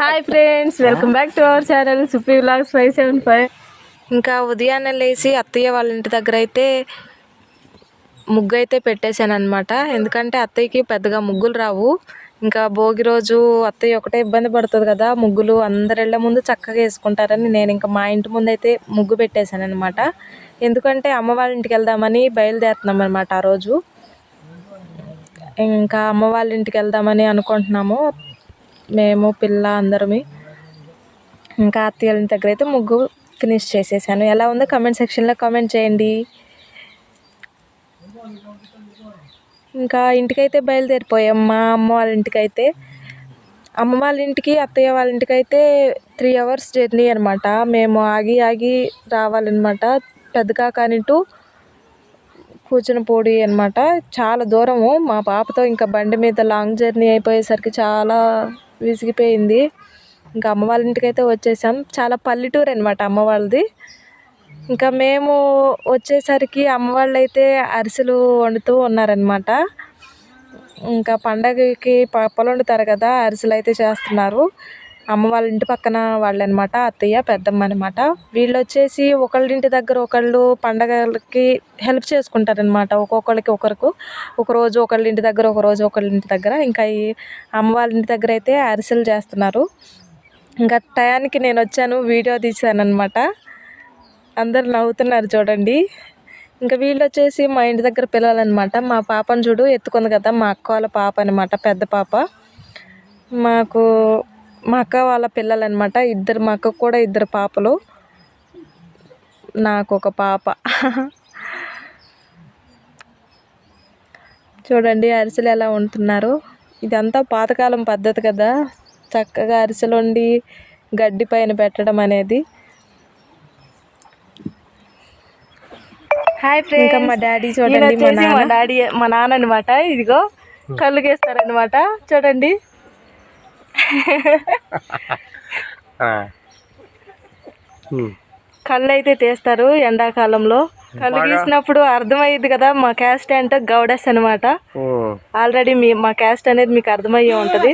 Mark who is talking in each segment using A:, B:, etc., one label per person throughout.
A: Hi friends welcome back to our channel సుపీ vlogs five seven five ఇంకా ఉదయాన్నే లేచి అత్తయ్య వాళ్ళ ఇంటి దగ్గర అయితే ముగ్గు అయితే పెట్టేశాను అనమాట ఎందుకంటే అత్తయ్యకి పెద్దగా ముగ్గులు రావు. ఇంకా భోగి రోజు అత్తయ్య ఒకటే ఇబ్బంది పడుతుంది కదా ముగ్గులు అందరిళ్ళ ముందు చక్కగా వేసుకుంటారని నేను ఇంకా మా ఇంటి ముందు అయితే ముగ్గు పెట్టేశాను అనమాట ఎందుకంటే అమ్మ వాళ్ళ ఇంటికి వెళ్దామని బయలుదేరుతున్నాం అనమాట ఆ రోజు. ఇంకా అమ్మ వాళ్ళ ఇంటికి వెళ్దామని అనుకుంటున్నాము. మేము పిల్ల అందరమి ఇంకా అత్తయ్య దగ్గర అయితే ముగ్గు ఫినిష్ చేసేసాను. ఎలా ఉందో కమెంట్ సెక్షన్లో కమెంట్ చేయండి. ఇంకా ఇంటికైతే బయలుదేరిపోయాం. మా అమ్మ వాళ్ళ ఇంటికైతే అమ్మ వాళ్ళ ఇంటికి అత్తయ్య వాళ్ళ ఇంటికి అయితే త్రీ అవర్స్ జర్నీ అనమాట మేము ఆగి ఆగి రావాలన్నమాట. పెద్ద కాకాని టు కూచినపూడి అనమాట చాలా దూరము. మా పాపతో ఇంకా బండి మీద లాంగ్ జర్నీ అయిపోయేసరికి చాలా విసిగిపోయింది. ఇంకా అమ్మ వాళ్ళ ఇంటికి అయితే వచ్చేసాం. చాలా పల్లెటూరు అనమాట అమ్మ వాళ్ళది. ఇంకా మేము వచ్చేసరికి అమ్మ వాళ్ళు అయితే అరిసెలు వండుతూ ఉన్నారనమాట ఇంకా పండగకి పప్పలు వండుతారు కదా అరిసెలు అయితే చేస్తున్నారు. అమ్మ వాళ్ళ ఇంటి పక్కన వాళ్ళనమాట అత్తయ్య పెద్దమ్మ అనమాట వీళ్ళు వచ్చేసి ఒకళ్ళింటి దగ్గర ఒకళ్ళు పండగలకి హెల్ప్ చేసుకుంటారనమాట ఒక్కొక్కరికి ఒకరికి. ఒక రోజు ఒకళ్ళ ఇంటి దగ్గర ఒక రోజు ఒకళ్ళ దగ్గర. ఇంకా ఈ అమ్మ వాళ్ళ ఇంటి దగ్గర అయితే అరిసెలు చేస్తున్నారు. ఇంకా టయానికి నేను వచ్చాను వీడియో తీశాను అనమాట అందరు నవ్వుతున్నారు చూడండి. ఇంకా వీళ్ళు వచ్చేసి మా ఇంటి దగ్గర పిల్లలు అనమాట మా పాపను చూడు ఎత్తుకుంది కదా మా అక్క వాళ్ళ పాప అనమాట పెద్ద పాప. మాకు మా అక్క వాళ్ళ పిల్లలు అనమాట ఇద్దరు మా అక్కకు కూడా ఇద్దరు పాపలు. నాకు ఒక పాప. చూడండి అరిసెలు ఎలా వండుతున్నారు. ఇదంతా పాతకాలం పద్ధతి కదా. చక్కగా అరిసెలు వండి గడ్డి పైన పెట్టడం అనేది. హాయ్ ఫ్రెండ్స్ ఇంకా మా డాడీ చూడండి మా నాన్న. మా డాడీ మా నాన్న అనమాట ఇదిగో కళ్ళు గీస్తారనమాట చూడండి. కళ్ళు అయితే తీస్తారు ఎండాకాలంలో. కళ్ళు గీసినప్పుడు అర్థమయ్యేది కదా మా క్యాస్ట్ అంటే గౌడస్ అనమాట ఆల్రెడీ మీ మా క్యాస్ట్ అనేది మీకు అర్థమయ్యే ఉంటుంది.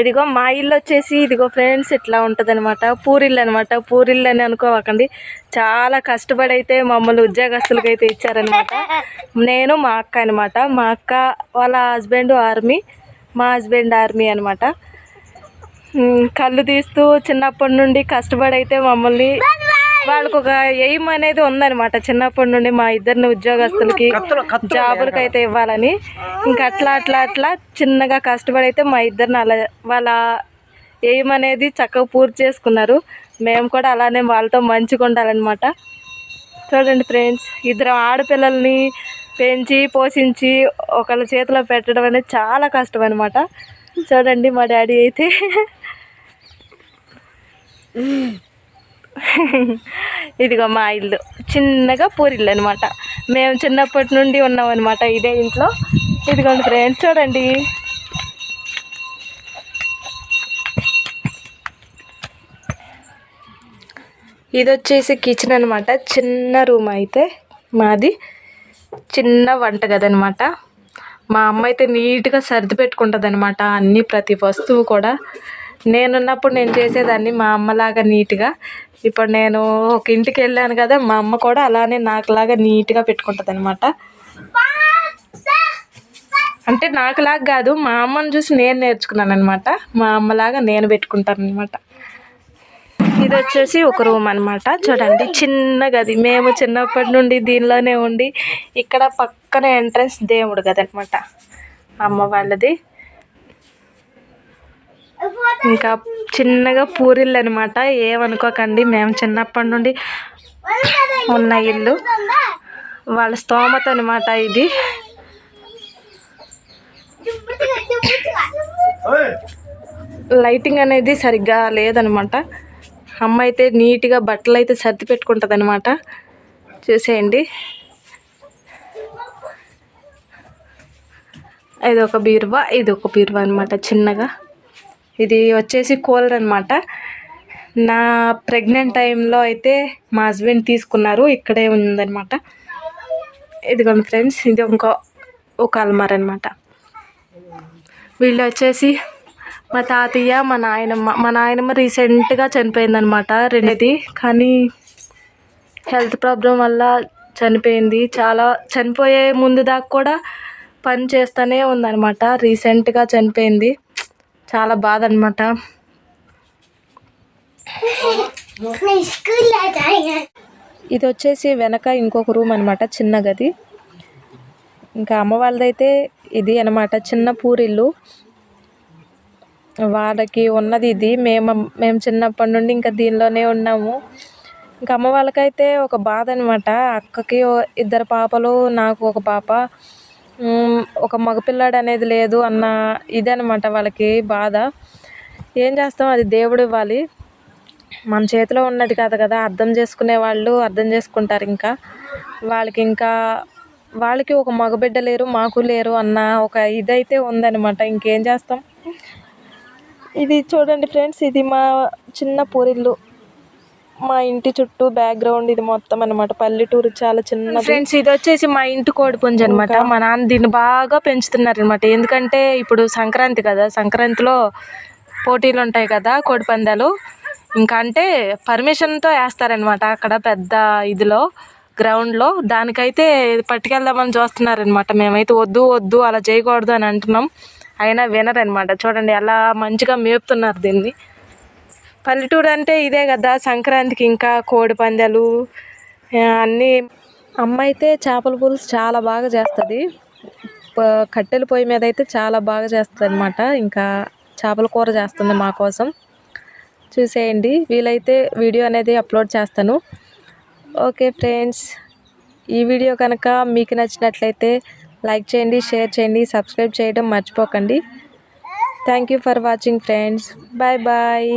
A: ఇదిగో మా ఇల్లు వచ్చేసి ఇదిగో ఫ్రెండ్స్ ఇట్లా ఉంటుంది అనమాట పూరిల్లు అనమాట పూరిల్లు అని అనుకోవకండి. చాలా కష్టపడి అయితే మమ్మల్ని ఉద్యోగస్తులకి అయితే ఇచ్చారనమాట నేను మా అక్క అనమాట మా అక్క వాళ్ళ హస్బెండ్ ఆర్మీ. మా హస్బెండ్ ఆర్మీ అనమాట కళ్ళు తీస్తూ చిన్నప్పటి నుండి కష్టపడి అయితే మమ్మల్ని వాళ్ళకు ఒక ఎయిమ్ అనేది ఉందన్నమాట. చిన్నప్పటి నుండి మా ఇద్దరిని ఉద్యోగస్తులకి జాబులకి అయితే ఇవ్వాలని. ఇంకా అట్లా అట్లా అట్లా చిన్నగా కష్టపడి అయితే మా ఇద్దరిని అలా వాళ్ళ ఎయిమ్ అనేది చక్కగా పూర్తి చేసుకున్నారు. మేము కూడా అలానే వాళ్ళతో మంచిగా ఉండాలన్నమాట చూడండి ఫ్రెండ్స్ ఇద్దరు ఆడపిల్లల్ని పెంచి పోషించి ఒకళ్ళ చేతిలో పెట్టడం అనేది చాలా కష్టం అనమాట చూడండి మా డాడీ అయితే. ఇదిగో మా ఇల్లు. చిన్నగా పూరిల్లు అనమాట మేము చిన్నప్పటి నుండి ఉన్నాం అనమాట ఇదే ఇంట్లో. ఇదిగోండి ఫ్రెండ్స్ చూడండి. ఇది వచ్చేసి కిచెన్ అనమాట చిన్న రూమ్ అయితే మాది. చిన్న వంటగది అనమాట మా అమ్మ అయితే నీట్గా సర్ది పెట్టుకుంటుంది అనమాట అన్నీ ప్రతి వస్తువు కూడా. నేనున్నప్పుడు నేను చేసేదాన్ని మా అమ్మలాగా నీట్గా. ఇప్పుడు నేను ఒక ఇంటికి వెళ్ళాను కదా మా అమ్మ కూడా అలానే నాకులాగా నీట్గా పెట్టుకుంటుంది అనమాట అంటే నాకులాగా కాదు మా అమ్మని చూసి నేను నేర్చుకున్నాను అనమాట మా అమ్మలాగా నేను పెట్టుకుంటాను అనమాట ఇది వచ్చేసి ఒక రూమ్ అనమాట చూడండి చిన్న గది మేము చిన్నప్పటి నుండి దీనిలోనే ఉండి ఇక్కడ పక్కన ఎంట్రన్స్ దేవుడు గది అనమాట అమ్మ వాళ్ళది. ఇంకా చిన్నగా పూరిల్లు అనమాట ఏమనుకోకండి మేము చిన్నప్పటి నుండి ఉన్న ఇల్లు. వాళ్ళ స్తోమత అనమాట ఇది. లైటింగ్ అనేది సరిగ్గా లేదనమాట అమ్మ అయితే నీట్గా బట్టలు అయితే సర్ది పెట్టుకుంటుంది అనమాట చూసేయండి. ఇది ఒక బీరువా ఇది ఒక బీరువా అనమాట చిన్నగా. ఇది వచ్చేసి కూలర్ అనమాట నా ప్రెగ్నెంట్ టైంలో అయితే మా హస్బెండ్ తీసుకున్నారు ఇక్కడే ఉందన్నమాట. ఇదిగోండి ఫ్రెండ్స్ ఇది ఇంకో ఒక అల్మార్ అనమాట వీళ్ళు వచ్చేసి మా తాతయ్య మా నాయనమ్మ మా నాయనమ్మ రీసెంట్గా చనిపోయిందనమాట రెండేది. కానీ హెల్త్ ప్రాబ్లం వల్ల చనిపోయింది. చాలా చనిపోయే ముందు దాకా కూడా పని చేస్తూనే ఉందన్నమాట. రీసెంట్గా చనిపోయింది. చాలా బాధ అనమాట ఇది వచ్చేసి వెనక ఇంకొక రూమ్ అనమాట చిన్న గది. ఇంకా అమ్మ వాళ్ళదైతే ఇది అనమాట చిన్న పూరిల్లు. వాళ్ళకి ఉన్నది ఇది. మేము మేము చిన్నప్పటి నుండి ఇంకా దీనిలోనే ఉన్నాము. ఇంకా అమ్మ వాళ్ళకైతే ఒక బాధ అనమాట అక్కకి ఇద్దరు పాపలు నాకు ఒక పాప. ఒక మగపిల్లాడు అనేది లేదు అన్న ఇదనమాట వాళ్ళకి బాధ. ఏం చేస్తాం? అది దేవుడు ఇవ్వాలి. మన చేతిలో ఉన్నది కాదు కదా అర్థం చేసుకునే వాళ్ళు అర్థం చేసుకుంటారు ఇంకా. వాళ్ళకి ఇంకా వాళ్ళకి ఒక మగబిడ్డ లేరు మాకు లేరు అన్న ఒక ఇదైతే ఉందనమాట ఇంకేం చేస్తాం? ఇది చూడండి ఫ్రెండ్స్ ఇది మా చిన్న పూరిల్లు. మా ఇంటి చుట్టూ బ్యాక్గ్రౌండ్ ఇది మొత్తం అనమాట పల్లెటూరు చాలా చిన్న ఫ్రెండ్స్ ఇది వచ్చేసి మా ఇంటి కోడి పుంజు అనమాట మా నాన్న దీన్ని బాగా పెంచుతున్నారు అనమాట ఎందుకంటే ఇప్పుడు సంక్రాంతి కదా సంక్రాంతిలో పోటీలు ఉంటాయి కదా కోడి పందాలు. ఇంకా అంటే పర్మిషన్తో వేస్తారనమాట అక్కడ పెద్ద ఇదిలో గ్రౌండ్లో దానికైతే పట్టుకెళ్దామని చూస్తున్నారనమాట మేమైతే వద్దు వద్దు అలా చేయకూడదు అని అంటున్నాం. అయినా వినరనమాట. చూడండి ఎలా మంచిగా మేపుతున్నారు దీన్ని. పల్లెటూరు అంటే ఇదే కదా సంక్రాంతికి ఇంకా కోడి పందాలు అన్నీ. అమ్మ అయితే చేపల పులుసు చాలా బాగా చేస్తుంది. ప- కట్టెల పొయ్యి మీద అయితే చాలా బాగా చేస్తుంది అనమాట ఇంకా చేపల కూర చేస్తుంది మా కోసం. చూసేయండి వీలైతే వీడియో అనేది అప్లోడ్ చేస్తాను. ఓకే ఫ్రెండ్స్ ఈ వీడియో కనుక మీకు నచ్చినట్లయితే లైక్ చేయండి షేర్ చేయండి సబ్స్క్రైబ్ చేయడం మర్చిపోకండి. Thank you for watching friends. Bye bye.